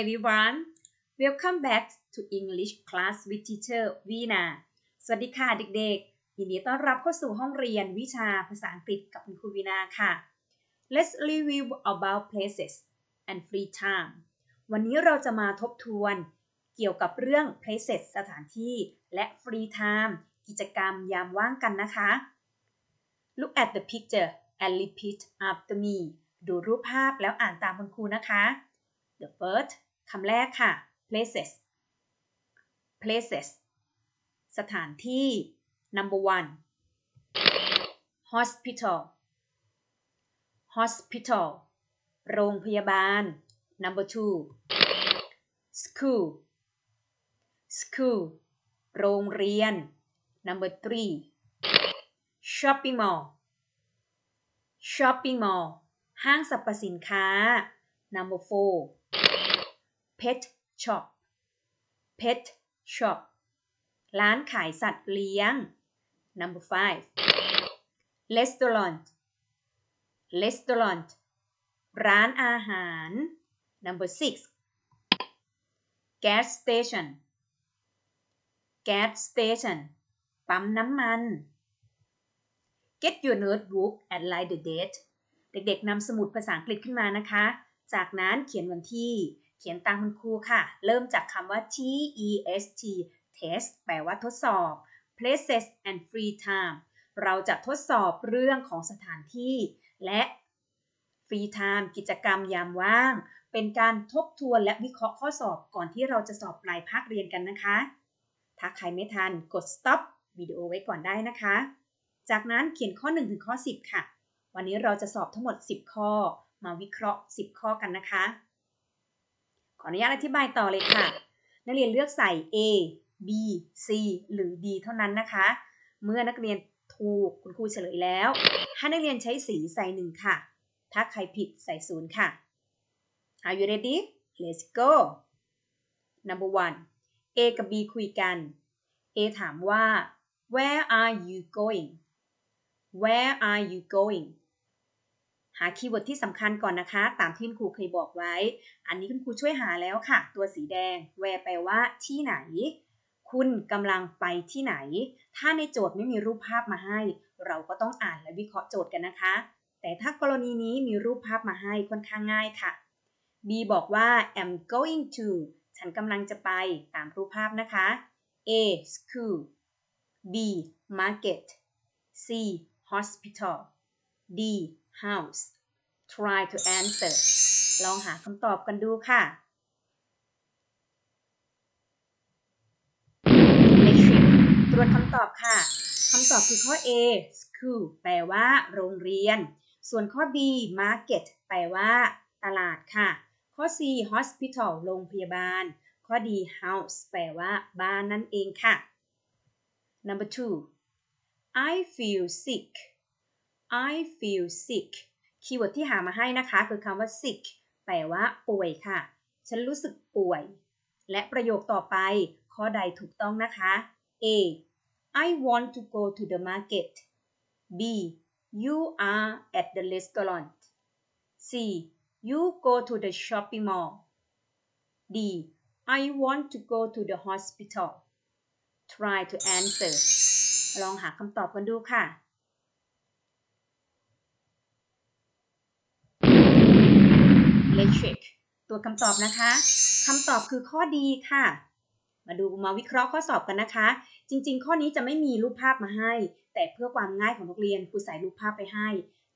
everyone Welcome back to English class with teacher Vina สวัสดีค่ะเด็กๆยินดีต้อนรับเข้าสู่ห้องเรียนวิชาภาษาอังกฤษกับคุณครูวีนาค่ะ Let's review about places and free time วันนี้เราจะมาทบทวนเกี่ยวกับเรื่อง places สถานที่และ free time กิจกรรมยามว่างกันนะคะ Look at the picture and repeat after me ดูรูปภาพแล้วอ่านตามคุณครูนะคะ The first คำแรกค่ะ places places สถานที่ number one hospital hospital โรงพยาบาล number two school school โรงเรียน number three shopping mall shopping mall ห้างสรรพสินค้า number four pet shop pet shop ร้านขายสัตว์เลี้ยง number five restaurant restaurant ร้านอาหาร number six gas station gas station ปั๊มน้ำมัน get your notebook and write the date เด็กๆนำสมุดภาษาอังกฤษขึ้นมานะคะ จากนั้นเขียนวันที่ ขียนตามคุณครูค่ะ เริ่มจากคำว่า T E S T test แปลว่าทดสอบ places and free time เราจะทดสอบเรื่องของสถานที่ และ free time กิจกรรมยามว่าง เป็นการทบทวนและวิเคราะห์ข้อสอบก่อนที่เราจะสอบปลายภาคเรียนกันนะคะ ถ้าใครไม่ทันกด stop วิดีโอไว้ก่อนได้นะคะ จากนั้นเขียนข้อ 1 ถึงข้อ 10 ค่ะ วันนี้เราจะสอบทั้งหมด 10 ข้อ มาวิเคราะห์ 10 ข้อกันนะคะ ออนุญาตอธิบายต่อเลยค่ะ นักเรียนเลือกใส่ A B C หรือ D เท่านั้นนะคะ เมื่อนักเรียนถูกคุณครูเฉลยแล้ว ให้นักเรียนใช้สีใส่หนึ่งค่ะ ถ้าใครผิดใส่ศูนย์ค่ะ Are you ready? Let's go. Number one A กับ B คุยกัน A ถามว่า Where are you going? Where are you going? หาคีย์เวิร์ดที่สำคัญก่อนนะคะ ตามที่คุณครูเคยบอกไว้ อันนี้คุณครูช่วยหาแล้วค่ะ ตัวสีแดง where แปลว่าที่ไหน คุณกำลังไปที่ไหน ถ้าในโจทย์ไม่มีรูปภาพมาให้ เราก็ต้องอ่านและวิเคราะห์โจทย์กันนะคะ แต่ถ้ากรณีนี้มีรูปภาพมาให้ค่อนข้างง่ายค่ะ B บอกว่า am going to ฉันกำลังจะไปตามรูปภาพนะคะ A school B market C hospital D house try to answer ลองหาคำตอบกันดูค่ะ Matrix ตรวจคำตอบค่ะคำตอบคือข้อ A school แปลว่าโรงเรียน ส่วนข้อ B market แปลว่า ตลาดค่ะ ข้อ C hospital โรงพยาบาล ข้อ D house แปลว่า บ้านนั่นเองค่ะ number two I feel sick I feel sick คีย์เวิร์ดที่หามาให้นะคะ คือคำว่า sick แปลว่าป่วยค่ะ ฉันรู้สึกป่วย และประโยคต่อไป ข้อใดถูกต้องนะคะ A I want to go to the market B you are at the restaurant C you go to the shopping mall D I want to go to the hospital try to answer ลองหาคำตอบกันดูค่ะ Let's check ตัวคำตอบนะคะคำตอบคือข้อดีค่ะ มาดูมาวิเคราะห์ข้อสอบกันนะคะ จริง ๆ ข้อนี้จะไม่มีรูปภาพมาให้ แต่เพื่อความง่ายของนักเรียนครูใส่รูปภาพไปให้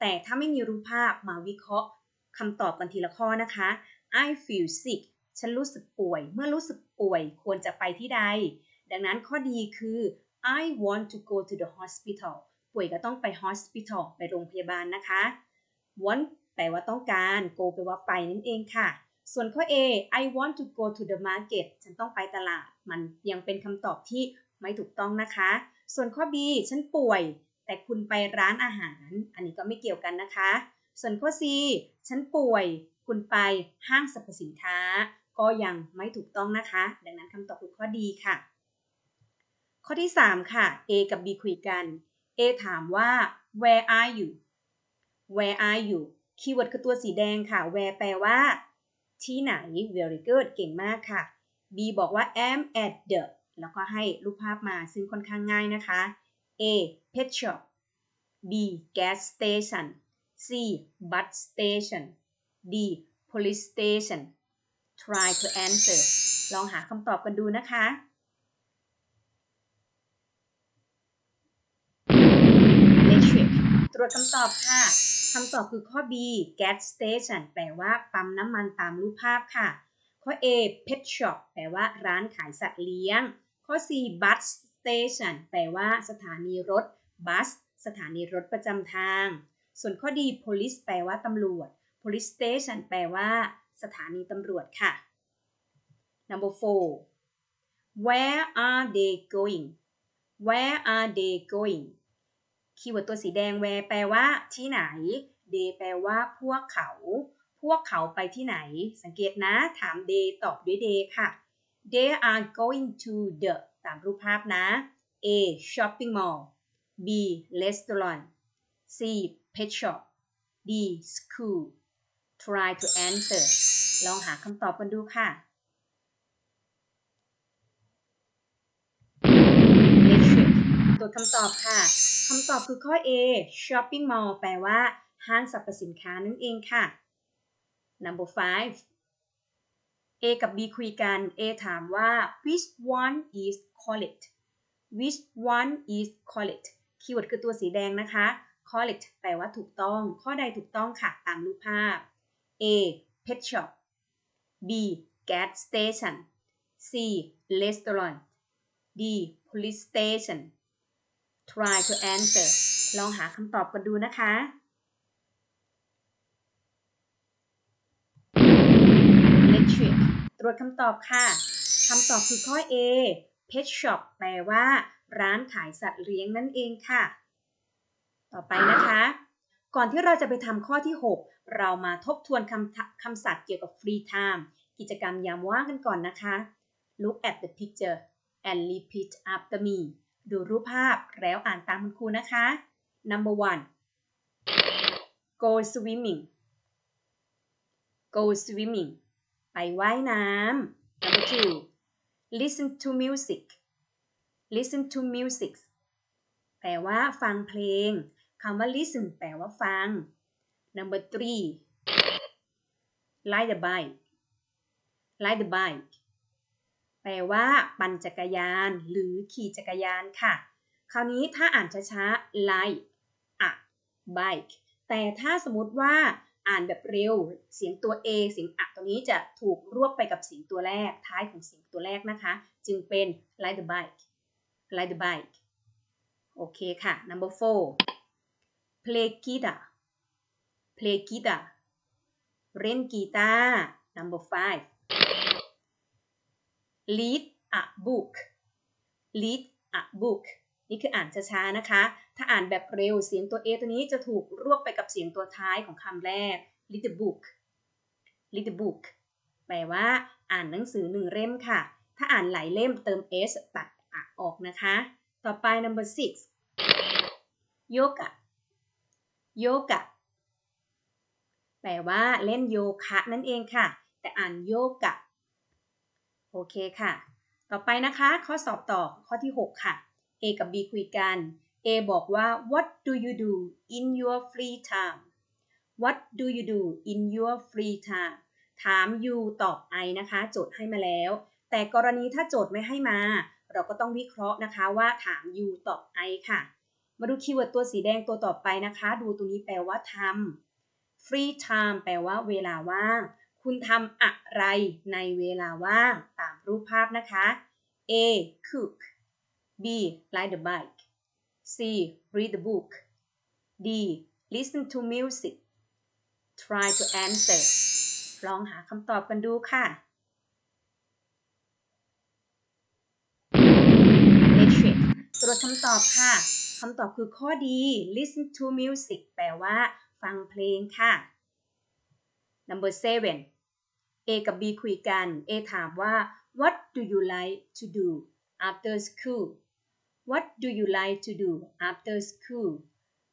แต่ถ้าไม่มีรูปภาพมาวิเคราะห์คำตอบกันทีละข้อนะคะ I feel sick ฉันรู้สึกป่วย เมื่อรู้สึกป่วยควรจะไปที่ใด ดังนั้นข้อดีคือ I want to go to the hospital ป่วยก็ต้องไป hospital ไปโรงพยาบาลนะคะ want แปลว่าต้องการ go แปลว่าไปนั่นเองค่ะ ส่วนข้อ A I want to go to the market ฉันต้องไปตลาด มันยังเป็นคำตอบที่ไม่ถูกต้องนะคะ ส่วนข้อ B ฉันป่วย แต่คุณไปร้านอาหาร อันนี้ก็ไม่เกี่ยวกันนะคะ ส่วนข้อ C ฉันป่วย คุณไปห้างสรรพสินค้า ก็ยังไม่ถูกต้องนะคะ ดังนั้นคำตอบคือข้อ D ค่ะ ข้อที่ 3 ค่ะ A กับ B คุยกัน A ถามว่า where are you where are you คีย์เวิร์ดคือตัวสีแดงค่ะ where แปลว่า ที่ไหน very good เก่งมากค่ะ B บอกว่า am at the แล้วก็ให้รูปภาพมาซึ่งค่อนข้างง่ายนะคะ A pet shop B gas station C bus station D police station try to answer ลองหาคำตอบกันดูนะคะตรวจคำตอบค่ะำตอบคือข้อ B gas station แปลว่าปั๊มน้ำมันตามรูปภาพค่ะ ข้อ A pet shop แปลว่าร้านขายสัตว์เลี้ยง ข้อ C bus station แปลว่าสถานีรถ bus สถานีรถประจำทาง ส่วนข้อ D police แปลว่าตำรวจ police station แปลว่าสถานีตำรวจค่ะ number four where are they going where are they going คีย์เวิร์ดตัวสีแดง where แปลว่าที่ไหน they แปลว่าพวกเขา พวกเขาไปที่ไหน สังเกตนะ ถาม they ตอบด้วย they ค่ะ they are going to the ตามรูปภาพนะ A shopping mall B restaurant C pet shop D school try to answer ลองหาคำตอบกันดูค่ะ Let's check ตรวคำตอบค่ะ คำตอบคือข้อ A shopping mall แปลว่าห้างสรรพสินค้านั่นเองค่ะ number five A กับ B คุยกัน A ถามว่า which one is correct which one is correct คีย์เวิร์ดคือตัวสีแดงนะคะ correct แปลว่าถูกต้อง ข้อใดถูกต้องค่ะ ตามรูปภาพ A pet shop B gas station C restaurant D police station try to answer ลองหาคำตอบกันดูนะคะ Let's check ตรวจคำตอบค่ะ คำตอบคือข้อ A pet shop แปลว่า ร้านขายสัตว์เลี้ยงนั่นเองค่ะ ต่อไปนะคะ ก่อนที่เราจะไปทำข้อที่ 6 เรามาทบทวนคำคำศัพท์เกี่ยวกับ free time กิจกรรมยามว่างกันก่อนนะคะ Look at the picture and repeat after me ดูรูปภาพแล้วอ่านตามคุณครูนะคะ Number one go swimming go swimming ไปว่ายน้ำ Number two listen to music listen to music แปลว่าฟังเพลงคำว่า listen แปลว่าฟัง Number three ride the bike ride the bike แปลว่า ปั่นจักรยาน หรือขี่จักรยานค่ะ คราวนี้ถ้าอ่านช้าๆ ride a bike แต่ถ้าสมมติว่าอ่านแบบเร็ว เสียงตัว a เสียงอะตัวนี้จะถูกรวบไปกับเสียงตัวแรก ท้ายของเสียงตัวแรกนะคะ จึงเป็น ride the bike ride the bike โอเคค่ะ number four play guitar play guitar เล่นกีตาร์ number five read a book read a book นี่คืออ่านช้าๆนะคะ ถ้าอ่านแบบเร็วเสียงตัว A ตัวนี้จะถูกรวบไปกับเสียงตัวท้ายของคำแรก read the book read the book แปลว่า อ่านหนังสือหนึ่งเล่มค่ะ ถ้าอ่านหลายเล่มเติม s ตัดอะออกนะคะ ต่อไป number six yoga yoga แปลว่าเล่นโยคะนั่นเองค่ะ แต่อ่านโยกะ โอเคค่ะ ต่อไปนะคะ ข้อสอบต่อข้อที่ 6 ค่ะ A กับ B คุยกัน A บอกว่า what do you do in your free time what do you do in your free time ถาม you ตอบ I นะคะ โจทย์ให้มาแล้ว แต่กรณีถ้าโจทย์ไม่ให้มา เราก็ต้องวิเคราะห์นะคะว่าถาม you ตอบ I ค่ะ มาดูคีย์เวิร์ดตัวสีแดงตัวต่อไปนะคะ ดูตรงนี้แปลว่าทำ free time แปลว่าเวลาว่าง คุณทำอะไรในเวลาว่างตามรูปภาพนะคะ A cook B ride the bike C read the book D listen to music try to answer ลองหาคำตอบกันดูค่ะ Let's check ตรวจคำตอบค่ะ คำตอบคือข้อดี listen to music แปลว่า ฟังเพลงค่ะ number seven A กับ B คุยกัน A ถามว่า what do you like to do after school what do you like to do after school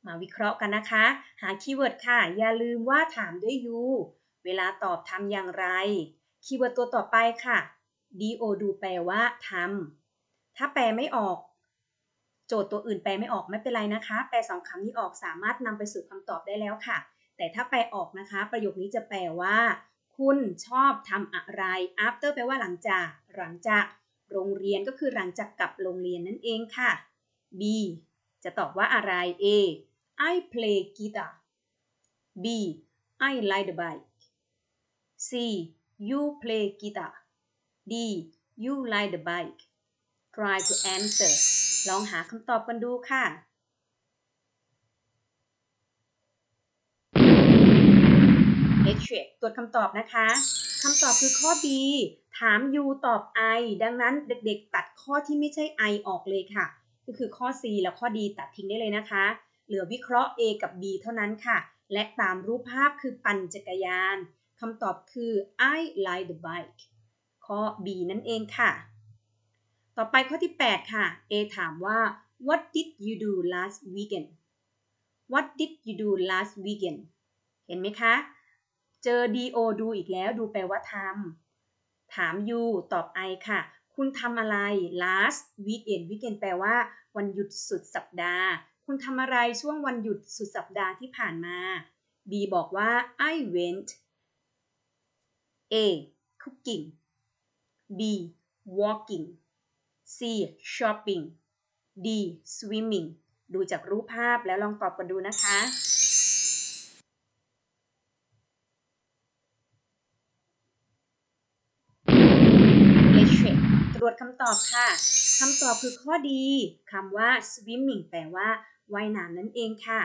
มาวิเคราะห์กันนะคะ หาคีย์เวิร์ดค่ะ อย่าลืมว่าถามด้วย you เวลาตอบทำอย่างไร คีย์เวิร์ดตัวต่อไปค่ะ do do แปลว่าทำ ถ้าแปลไม่ออก โจทย์ตัวอื่นแปลไม่ออกไม่เป็นไรนะคะ แปลสองคำนี้ออกสามารถนำไปสู่คำตอบได้แล้วค่ะ แต่ถ้าแปลออกนะคะ ประโยคนี้จะแปลว่า คุณชอบทำอะไร after แปลว่าหลังจาก หลังจากโรงเรียนก็คือหลังจากกลับโรงเรียนนั่นเองค่ะ B จะตอบว่าอะไร A I play guitar B I ride the bike C you play guitar D you ride the bike try to answer ลองหาคำตอบกันดูค่ะ H ตรวจคำตอบนะคะคำตอบคือข้อ B ถาม u ตอบ I ดังนั้นเด็กๆ ตัดข้อที่ไม่ใช่ I ออกเลยค่ะ ก็คือข้อ C แล้วข้อ D ตัดทิ้งได้เลยนะคะ เหลือวิเคราะห์ A กับ B เท่านั้นค่ะ และตามรูปภาพคือปั่นจักรยานคำตอบคือ I ride the bike ข้อ B นั่นเองค่ะ ต่อไปข้อที่ 8 ค่ะ A ถามว่า What did you do last weekend What did you do last weekend เห็นไหมคะ เจอ do ดูอีกแล้ว ดูแปลว่าทำ ถาม you ตอบ I ค่ะ คุณทำอะไร last weekend weekend แปลว่า วันหยุดสุดสัปดาห์ คุณทำอะไรช่วงวันหยุดสุดสัปดาห์ที่ผ่านมา B บอกว่า I went A cooking B walking C shopping D swimming ดูจากรูปภาพแล้วลองตอบกันดูนะคะ Let's check ตรวจคำตอบค่ะคำตอบคือข้อดีคำว่า swimming แปลว่าว่ายน้ำนั่นเองค่ะ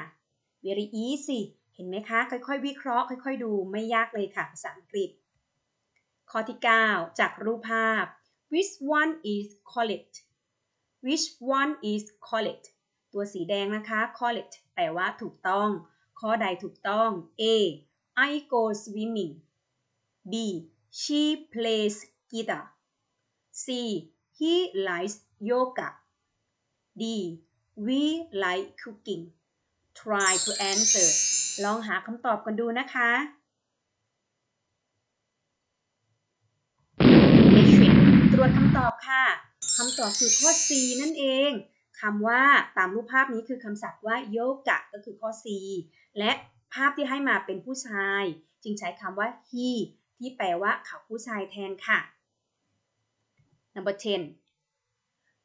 very easy เห็นไหมคะ ค่อยๆ วิเคราะห์ ค่อย ๆ ดูไม่ยากเลยค่ะ ภาษาอังกฤษ ข้อที่ 9 จากรูปภาพ which one is correct which one is correct ตัวสีแดงนะคะ correct แปลว่าถูกต้อง ข้อใดถูกต้อง A I go swimming B she plays guitar C he likes yoga D we like cooking try to answer ลองหาคำตอบกันดูนะคะ ตรวจคำตอบค่ะคำตอบคือข้อ C นั่นเองคำว่าตามรูปภาพนี้คือคำศัพท์ว่าโยกะก็คือข้อ C และภาพที่ให้มาเป็นผู้ชาย จึงใช้คำว่า he ที่แปลว่าเขาผู้ชายแทนค่ะ number 10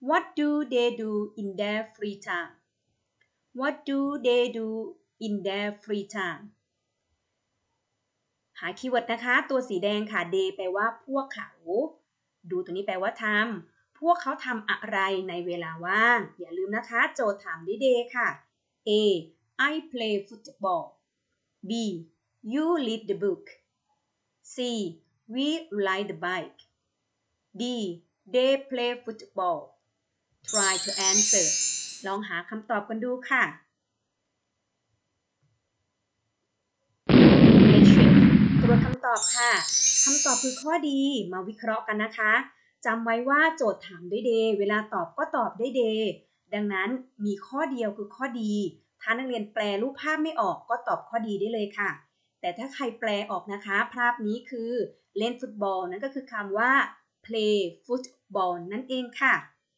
what do they do in their free time what do they do in their free time หาคีย์เวิร์ดนะคะ ตัวสีแดงค่ะ they แปลว่าพวกเขา ดูตัวนี้แปลว่าทำ พวกเขาทำอะไรในเวลาว่าง อย่าลืมนะคะ โจทย์ถามด้วย day ค่ะ A I play football B you read the book C we ride the bike D they play football try to answer ลองหาคำตอบกันดูค่ะตรวจคำตอบค่ะคำตอบคือข้อดีมาวิเคราะห์กันนะคะจำไว้ว่าโจทย์ถามด้วย day เวลาตอบก็ตอบด้วย day ดังนั้นมีข้อเดียวคือข้อดี ถ้านักเรียนแปลรูปภาพไม่ออกก็ตอบข้อดีได้เลยค่ะ แต่ถ้าใครแปลออกนะคะ ภาพนี้คือเล่นฟุตบอลนั่นก็คือคำว่า play football นั่นเองค่ะ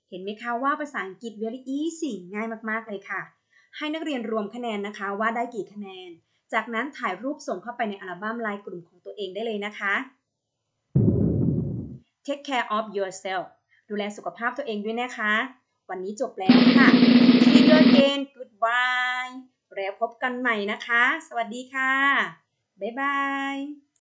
เห็นไหมคะว่าภาษาอังกฤษ very easy ง่ายมากๆเลยค่ะ ให้นักเรียนรวมคะแนนนะคะว่าได้กี่คะแนน จากนั้นถ่ายรูปส่งเข้าไปในอัลบั้มไลน์กลุ่มของตัวเองได้เลยนะคะ Take care of yourself ดูแลสุขภาพตัวเองด้วยนะคะ วันนี้จบแล้วค่ะ See you again goodbye แล้วพบกันใหม่นะคะ สวัสดีค่ะ บ๊ายบาย